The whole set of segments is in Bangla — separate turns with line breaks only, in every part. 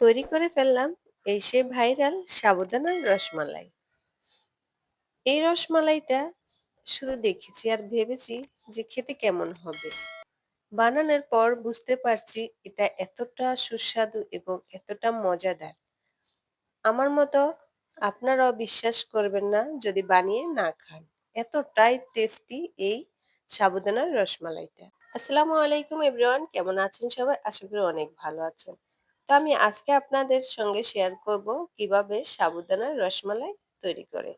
তৈরি করে ফেললাম এই সে ভাইরাল সাবুদানার রসমালাই। এই রসমালাইটা শুধু দেখেছি আর ভেবেছি যে খেতে কেমন হবে। বানানোর পর বুঝতে পারছি এটা এতটা সুস্বাদু এবং এতটা মজাদার। আমার মতো আপনারাও বিশ্বাস করবেন না যদি বানিয়ে না খান। এতটাই টেস্টি এই সাবুদানার রসমালাইটা। আসসালামু আলাইকুম এভরিওয়ান, কেমন আছেন সবাই? আশা করি অনেক ভালো আছেন। তো আমি আজকে আপনাদের সঙ্গে শেয়ার করব কীভাবে সাবুদানার রসমালাই তৈরি করে।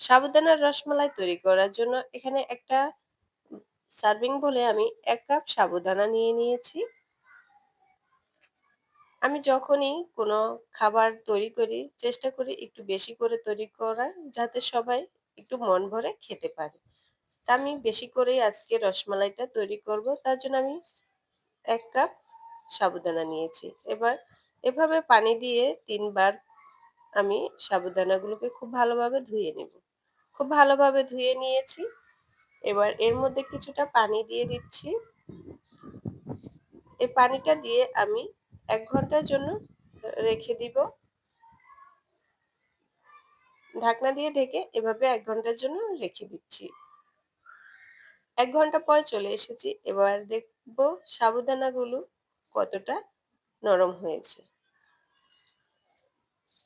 সাবুদানার রসমালাই তৈরি করার জন্য এখানে একটা সার্ভিং বলে আমি এক কাপ সাবুদানা নিয়ে নিয়েছি। আমি যখনই কোনো খাবার তৈরি করি, চেষ্টা করি একটু বেশি করে তৈরি করার যাতে সবাই একটু মন ভরে খেতে পারে। তা আমি বেশি করেই আজকে রসমালাইটা তৈরি করব। তার জন্য আমি এক কাপ সাবুদানা নিয়েছি। এবার এভাবে পানি দিয়ে তিনবার আমি সাবুদানাগুলোকে খুব ভালোভাবে ধুয়ে নেব। খুব ভালোভাবে ধুয়ে নিয়েছি। এবার এর মধ্যে কিছুটা পানি দিয়ে দিচ্ছি। এই পানিটা দিয়ে আমি এক ঘণ্টার জন্য রেখে দিব। ঢাকনা দিয়ে ঢেকে এভাবে এক ঘণ্টার জন্য রেখে দিচ্ছি। এক ঘণ্টা পর চলে এসেছি। এবার দেখব সাবুদানাগুলো কতটা নরম হয়েছে।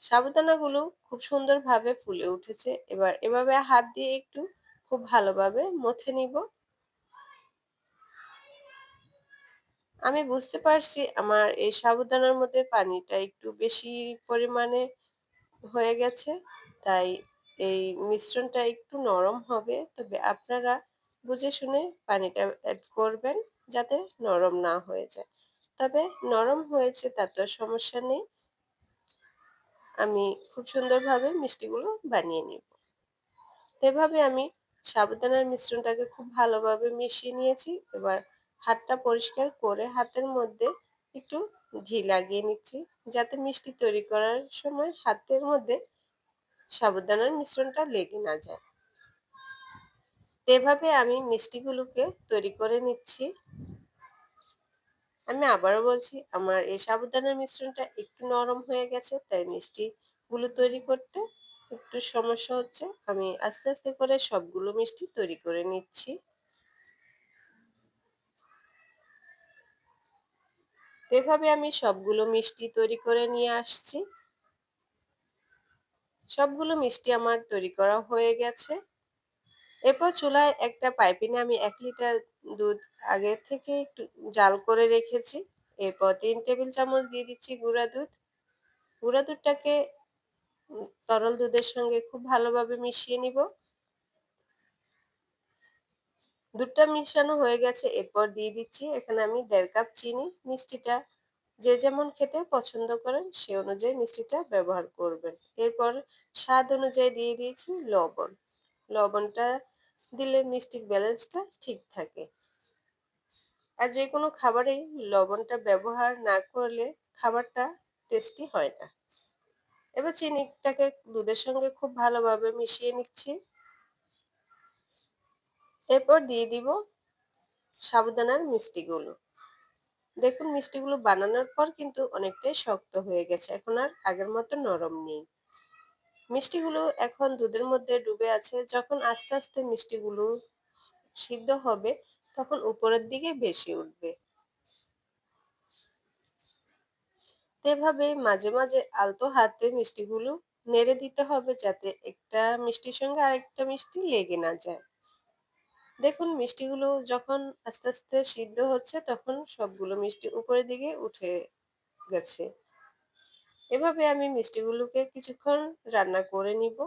সাবুদানাগুলো খুব সুন্দরভাবে ফুলে উঠেছে। এবার এভাবে হাত দিয়ে একটু খুব ভালোভাবে মথে নিব। আমি বুঝতে পারছি আমার এই সাবুদানার মধ্যে পানিটা একটু বেশি পরিমাণে হয়ে গেছে, তাই এই মিশ্রণটা একটু নরম হবে। তবে আপনারা বুঝে শুনে পানিটা অ্যাড করবেন যাতে নরম না হয়ে যায়। তবে নরম হয়েছে তাতে সমস্যা নেই। আমি খুব সুন্দরভাবে মিষ্টিগুলো বানিয়ে নিব। এভাবে আমি সাবুদানার মিশ্রণটাকে খুব ভালোভাবে মিশিয়ে নিয়েছি। এবার হাতটা পরিষ্কার করে হাতের মধ্যে একটু ঘি লাগিয়ে নিচ্ছি, যাতে মিষ্টি তৈরি করার সময় হাতের মধ্যে সাবুদানার মিশ্রণটা লেগে না যায়। এভাবে আমি মিষ্টিগুলোকে তৈরি করে নিচ্ছি। আমি আবারও বলছি, আমার এই সাবুদানার মিশ্রণটা একটু নরম হয়ে গেছে, তাই মিষ্টিগুলো তৈরি করতে একটু সমস্যা হচ্ছে। আমি আস্তে আস্তে করে সবগুলো মিষ্টি তৈরি করে নিচ্ছি। এভাবে আমি সবগুলো মিষ্টি তৈরি করে নিয়ে আসছি। সবগুলো মিষ্টি আমার তৈরি করা হয়ে গেছে। এরপর চুলায় একটা পাইপিনে আমি এক লিটার দুধ আগে থেকে একটু জাল করে রেখেছি। এরপর তিন টেবিল চামচ দিয়ে দিচ্ছি গুঁড়া দুধ। গুঁড়া দুধটাকে তরল দুধের সঙ্গে খুব ভালোভাবে মিশিয়ে নিব। দুধটা মিশানো হয়ে গেছে, এরপর দিয়ে দিচ্ছি এখানে আমি দেড় কাপ চিনি। মিষ্টিটা যে যেমন খেতে পছন্দ করেন, সে অনুযায়ী মিষ্টিটা ব্যবহার করবেন। এরপর স্বাদ অনুযায়ী দিয়ে দিয়েছি লবণ। লবণটা দিলে মিষ্টির ব্যালেন্সটা ঠিক থাকে। আর যে কোনো খাবারেই লবণটা ব্যবহার না করলে খাবারটা টেস্টি হয় না। এবার চিনিটাকে দুধের সঙ্গে খুব ভালোভাবে মিশিয়ে নিচ্ছি। এরপর দিয়ে দিব সাবুদানার মিষ্টিগুলো। দেখুন, মিষ্টিগুলো বানানোর পর কিন্তু অনেকটাই শক্ত হয়ে গেছে। এখন আর আগের মতো নরম নেই। মিষ্টিগুলো এখন দুধের মধ্যে ডুবে আছে। যখন আস্তে আস্তে মিষ্টিগুলো সিদ্ধ হবে, তখন উপরের দিকে বেশি উঠবে। এভাবে মাঝে মাঝে আলতো হাতে মিষ্টিগুলো নেড়ে দিতে হবে যাতে একটা মিষ্টির সঙ্গে আরেকটা মিষ্টি লেগে না যায়। দেখুন, মিষ্টিগুলো যখন আস্তে আস্তে সিদ্ধ হচ্ছে, তখন সবগুলো মিষ্টি উপরের দিকে উঠে গেছে। এভাবে আমি মিষ্টিগুলোকে কিছুক্ষণ রান্না করে নিব।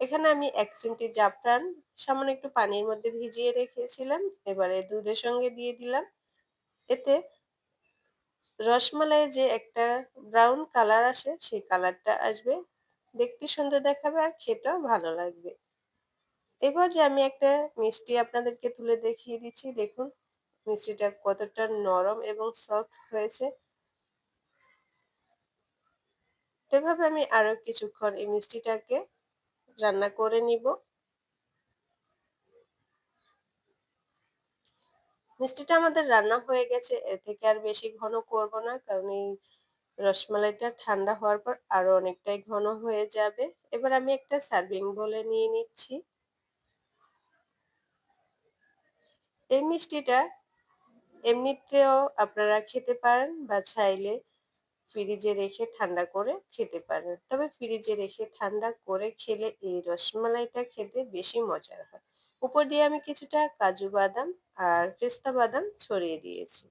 এখানে আমি এক চিমটি জাফরান সামান্য একটু পানির মধ্যে ভিজিয়ে রেখেছিলাম, এবারে দুধের সঙ্গে দিয়ে দিলাম। এতে রসমালাই যে একটা ব্রাউন কালার আসে, সেই কালারটা আসবে। দেখতে সুন্দর দেখাবে আর খেতেও ভালো লাগবে। এবার যে আমি একটা মিষ্টি আপনাদেরকে তুলে দেখিয়ে দিচ্ছি। দেখুন, মিষ্টিটা কতটা নরম এবং সফট হয়েছে। এভাবে আমি আরও কিছুক্ষণ এই মিষ্টিটাকে রান্না করে নিব। মিষ্টিটা আমাদের রান্না হয়ে গেছে, এর থেকে আর বেশি ঘন করব না, কারণ এই রসমালাইটা ঠান্ডা হওয়ার পর আরও অনেকটাই ঘন হয়ে যাবে। এবার আমি একটা সার্ভিং বলে নিয়ে নিচ্ছি। এই মিষ্টিটা এমনিতেও আপনারা খেতে পারেন বা চাইলে ফ্রিজে রেখে ঠান্ডা করে খেতে পারেন। তবে ফ্রিজে রেখে ঠান্ডা করে খেলে এই রসমালাইটা খেতে বেশি মজার হয়। উপর দিয়ে আমি কিছুটা কাজু বাদাম আর পেস্তা বাদাম ছড়িয়ে দিয়েছি।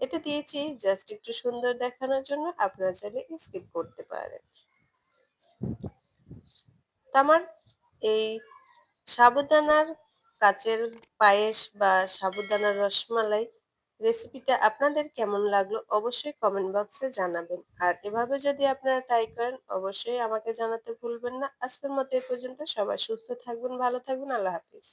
এটা দিয়েছি জাস্ট একটু সুন্দর দেখানোর জন্য, আপনারা চাইলে স্কিপ করতে পারেন। আমার এই সাবুদানার কাচের পায়েস বা সাবুদানার রসমালাই রেসিপিটা আপনাদের কেমন লাগল অবশ্যই কমেন্ট বক্সে জানাবেন। আর এভাবে যদি আপনারা ট্রাই করেন, অবশ্যই আমাকে জানাতে ভুলবেন না। আজকের মতো এ পর্যন্ত সবাই সুস্থ থাকবেন, ভালো থাকবেন, আল্লাহ হাফিজ।